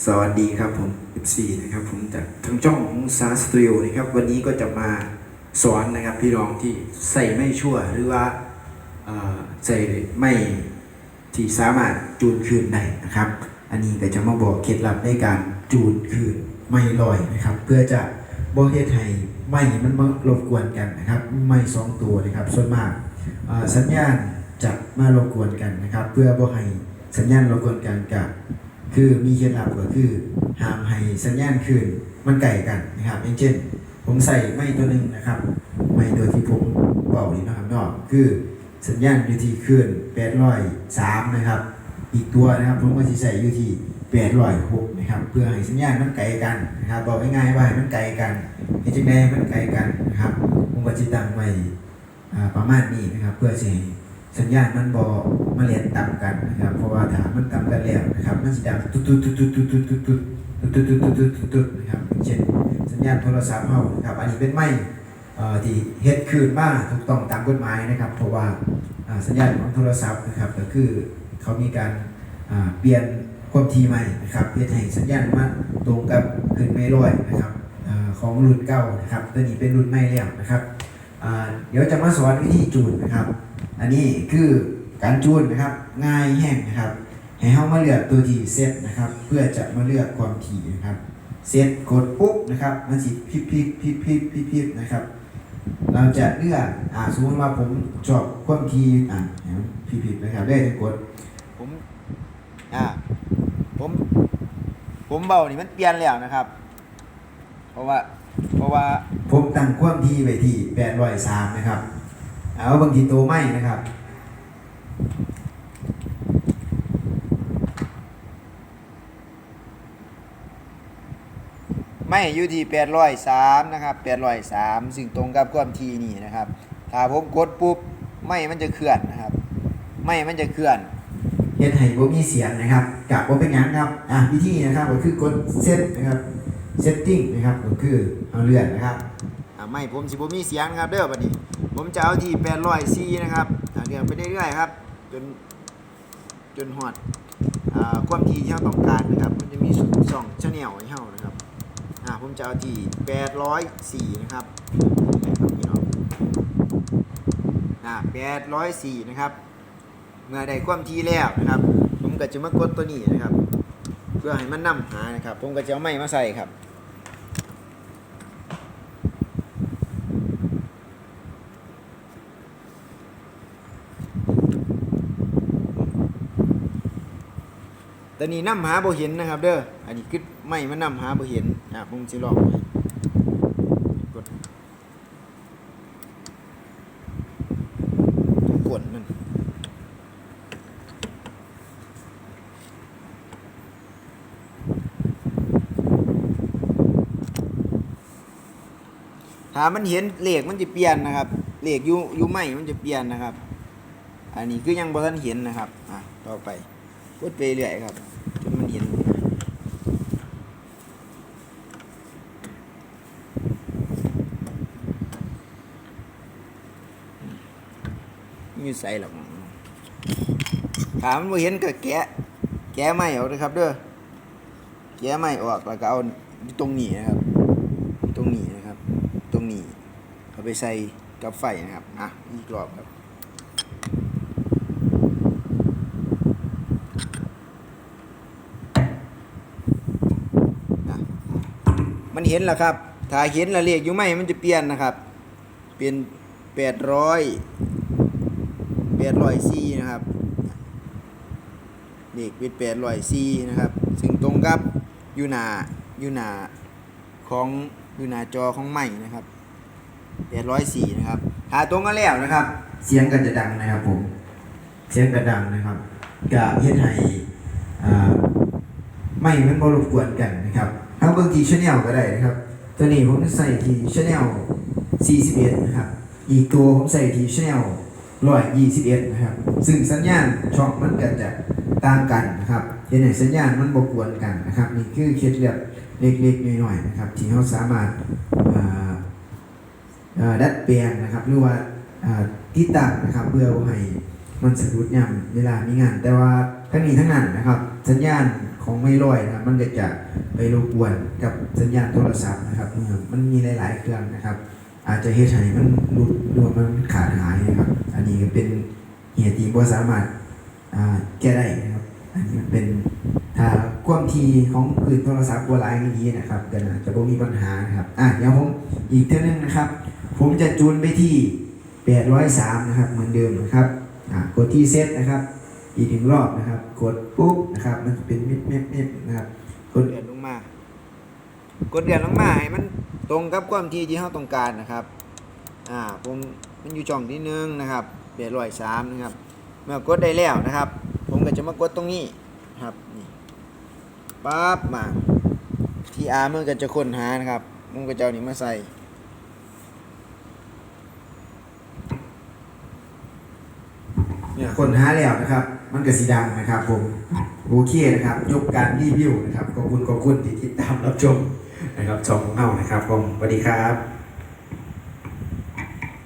สวัสดีครับผม F4 นะครับผมจากทางช่องของซาสตูดิโอนะครับ วันนี้ก็จะมาสอนนะครับพี่น้องที่ใส่ไม่ชั่วหรือว่าใส่ไม่ที่สามารถจูนคืนได้นะครับ อันนี้ก็จะมาบอกเคล็ดลับในการจูนคืนไม่ลอยนะครับ เพื่อจะบอกเฮ็ดให้ไม่มันมารบกวนกันนะครับ ไม่สองตัวนะครับ ส่วนมากสัญญาณจะมารบกวนกันนะครับ เพื่อบ่ให้สัญญาณรบกวนกันกับ คือมีเคล็ดลับก็คือห้ามให้สัญญาณคืนมันไก่กันนะครับอย่างเช่น ผมใส่ไม้ตัวหนึ่งนะครับไม้ตัวที่ผมเป่านี่นะครับนอกคือสัญญาณอยู่ที่คืน803นะครับ อีกตัวนะครับผมก็จะใส่อยู่ที่806นะครับเพื่อให้สัญญาณมันไกลกันนะครับบอกง่ายๆว่าให้มันไกลกันเฮ็ดจังได๋มันไกลกันนะครับผมก็จะตั้งไว้อ่ประมาณนี้นะครับเพื่อสิให้ สัญญาณมันบอมาเรียนต่ำกันนะครับ เพราะว่าถามมันต่ำกันแล้วนะครับ มันจะดังตุ๊ดตุ๊ดตุ๊ดตุ๊ดตุ๊ดตุ๊ดตุ๊ดตุ๊ดตุ๊ดตุ๊ดตุ๊ดตุ๊ดนะครับเช่นสัญญาณโทรศัพท์เฮานะครับ อันนี้เป็นไม่ที่เฮ็ดคืนมาถูกต้องตามกฎหมายนะครับ เพราะว่าสัญญาณของโทรศัพท์นะครับ ก็คือเขามีการเปลี่ยนความถี่ใหม่นะครับเพื่อให้สัญญาณมาตรงกับคืนไม่ร้อยนะครับของรุ่นเก่านะครับตัวนี้เป็นรุ่นใหม่แล้วนะครับเดี๋ยวจะมาสอนวิธีจูนนะครับ อันนี้คือการจูนนะครับง่ายแห้งนะครับ ให้เข้ามาเลือกตัวที่เซตนะครับ เพื่อจะมาเลือกความถี่นะครับ เซตกดปุ๊บนะครับมันสิพลิบพลิบพลิบพลิบพลิบพลิบนะครับ เราจะเลือกอ่าสมมติว่าผมชอบความถี่อ่าเดี๋ยวพลิบพลิบนะครับได้กดผมอ่าผมผมเบานี่มันเปลี่ยนแล้วนะครับ เพราะว่าเพราะว่าผมตั้งความถี่ไว้ที่803นะครับ เอาบางทีตัวไม่นะครับ ไม่อยู่ที่803นะครับ803ซึ่งตรงกับความทีนี่นะครับ ถ้าผมกดปุ๊บไม่มันจะเคลื่อนนะครับ ไม่มันจะเคลื่อนเฮ็ดให้บ่มีเสียงนะครับกับบ่เป็นหยังครับอะวิธีนะครับก็คือกดเซตนะครับ setting นะครับก็คือเอาเลื่อนนะครับอ่าไม่ผมสิบ่มีเสียงนะครับเด้อบัดนี้ ผมจะเอาที่804นะครับอ่าเรียงไปเรื่อยๆครับ จนจนฮอดอ่าความถี่ที่เราต้องการนะครับ มันจะมีสูตรสองชแนลให้เฮานะครับอ่าผมจะเอาที่804นะครับพี่น้องอ่า804นะครับเมื่อได้ความถี่แล้วนะครับ ผมก็จะมากดตัวนี้นะครับ เพื่อให้มันนำหานะครับ ผมก็จะเอาไม้มาใส่ครับ แตอนนี้นำหาบ่เห็นนะครับ เด้อ อันนี้คือไม่มันนำหาบ่เห็นอะผมสิลองไปกดกดมันถ้ามันเห็นเลขมันจะเปลี่ยนนะครับ เลขอยู่อยู่ไม่มันจะเปลี่ยนนะครับ อันนี้คือยังบ่ทันเห็นนะครับ อะ ต่อไป กดไปเรื่อยครับจนมันเห็นมีใส่หรอกถามมันบ่เห็นก็แกะ แกะไม่ออกเลยครับ เด้อแกะไม่ออกแล้วก็เอาตรงนี้นะครับ ตรงนี้นะครับ ตรงนี้เอาไปใส่กับไฟนะครับอะอีกรอบครับ มันเห็นแล้วครับ ถ้าเห็นแล้วเลขอยู่ไหมมันจะเปลี่ยนนะครับ เป็นแปดร้อยแปดร้อยสี่นะครับเลขเป็นแปดร้อยสี่นะครับ ซึ่งตรงกับอยูหนาอยูหนาของอยูหนาจอของใหม่นะครับแปดร้อยสี่นะครับหาตรงกันแล้วนะครับ เสียงก็จะดังนะครับผม เสียงก็ดังนะครับกะเฮ็ดให้อ่าไม่มันบ่รบกวนกันนะครับ เอาเบิ่งที่ channel ก็ได้นะครับ ตัวนี้ผมใส่ที่ channel 41 นะครับ อีกตัวผมใส่ที่ channel 121 นะครับ ซึ่งสัญญาณช่องมันก็จะตางกันนะครับเฮ็ดให้สัญญาณมันบกวนกันนะครับ นี่คือเคล็ดลับเล็กๆน้อยๆนะครับ ที่เราสามารถดัดแปลงนะครับหรือว่าอ่ติดตั้งนะครับเพื่อให้มันสะดุดย่ำเวลามีงาน แต่ว่า ทั้งนี้ทั้งนั้นนะครับ สัญญาณของไม่ลอยนะมันก็จะไปรบกวนกับสัญญาณโทรศัพท์นะครับเมื่อมันมีหลาย ๆ เครื่องนะครับ อาจจะเฮ็ดให้มันหลุดรว่ามันขาดหายนะครับ อันนี้ก็เป็นเหตุที่บ่สามารถอ่าแก้ได้นะครับอันนี้มันเป็นถ้าความถี่ของคลื่นโทรศัพท์บัวลายนี้นะครับก็นจะบ่มีปัญหานะครับอะเดี๋ยวผมอีกเท่านึงนะครับ ผมจะจูนไปที่ 803 นะครับ เหมือนเดิมนะครับอะกดที่เซตนะครับ อีกหนึ่งรอบนะครับ กดปุ๊บนะครับ มันจะเป็นมิดมิดมิดนะครับ กดเดือนลงมา กดเดือนลงมาให้มันตรงกับความที่ที่เราต้องการนะครับ อ่า ผมมันอยู่ช่องที่หนึ่งนะครับเบียดร้อยสามนะครับ เมื่อกดได้แล้วนะครับ ผมก็จะมากดตรงนี้ครับนี่ปั๊บมาทีอาร์มันก็จะค้นหานะครับ มันก็จะเอานี้มาใส่ เนี่ย คนหาแล้วนะครับ มันก็สีดังนะครับ ผมโอเคนะครับ ยกการรีวิวนะครับขอบคุณขอบคุณที่ติดตามรับชมนะครับช่องของเรานะครับผมสวัสดีครับ